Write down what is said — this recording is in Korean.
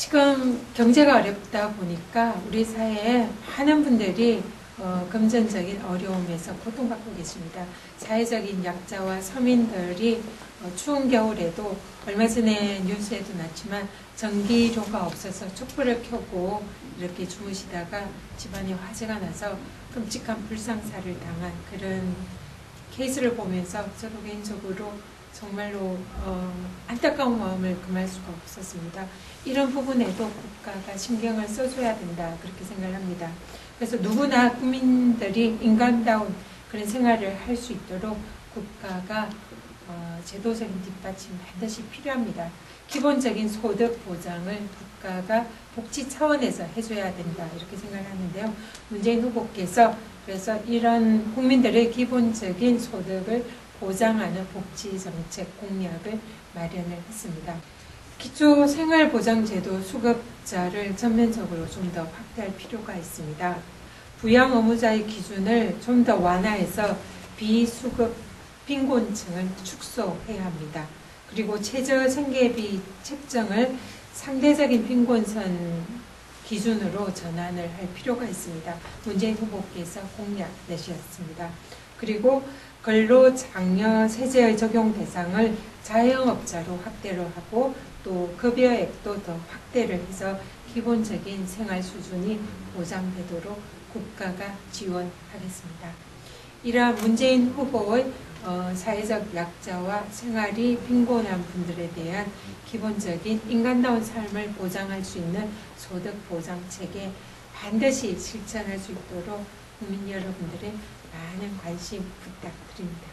지금 경제가 어렵다 보니까 우리 사회에 많은 분들이 어, 금전적인 어려움에서 고통받고 계십니다. 사회적인 약자와 서민들이 어, 추운 겨울에도 얼마 전에 뉴스에도 났지만 전기료가 없어서 촛불을 켜고 이렇게 주무시다가 집안에 화재가 나서 끔찍한 불상사를 당한 그런 케이스를 보면서 저도 개인적으로 정말로 어, 안타까운 마음을 금할 수가 없었습니다. 이런 부분에도 국가가 신경을 써줘야 된다 그렇게 생각을 합니다. 그래서 누구나 국민들이 인간다운 그런 생활을 할 수 있도록 국가가 어, 제도적인 뒷받침 반드시 필요합니다. 기본적인 소득 보장을 국가가 복지 차원에서 해줘야 된다 이렇게 생각을 하는데요. 문재인 후보께서 그래서 이런 국민들의 기본적인 소득을 보장하는 복지 정책 공약을 마련을 했습니다. 기초 생활보장제도 수급자를 전면적으로 좀 더 확대할 필요가 있습니다. 부양 의무자의 기준을 좀 더 완화해서 비수급 빈곤층을 축소해야 합니다. 그리고 최저 생계비 책정을 상대적인 빈곤선 기준으로 전환을 할 필요가 있습니다. 문재인 후보께서 공약 내셨습니다. 그리고 근로장려 세제의 적용 대상을 자영업자로 확대를 하고 또 급여액도 더 확대를 해서 기본적인 생활 수준이 보장되도록 국가가 지원하겠습니다. 이러한 문재인 후보의 어, 사회적 약자와 생활이 빈곤한 분들에 대한 기본적인 인간다운 삶을 보장할 수 있는 소득 보장 체계 반드시 실천할 수 있도록 국민 여러분들의 많은 관심 부탁드립니다.